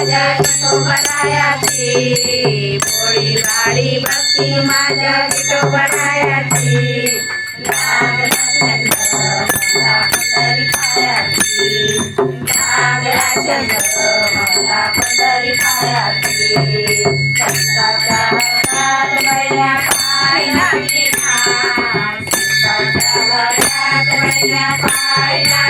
माझ्या विठोबरायाची भोळी बाळी भक्ती माझ्या विठोबरायाची लाग चंद मला पंढरीपायाची लागला चंद मला पंढरीपायाची संताच्या हातात बहिण्या पाय लागली ना संताच्या हातात बहिण्या पाय लागली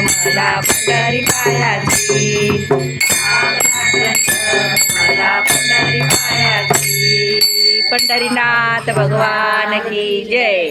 मला पंढरी पायाची. मला पंढरी पायाची. पंढरीनाथ भगवान की जय.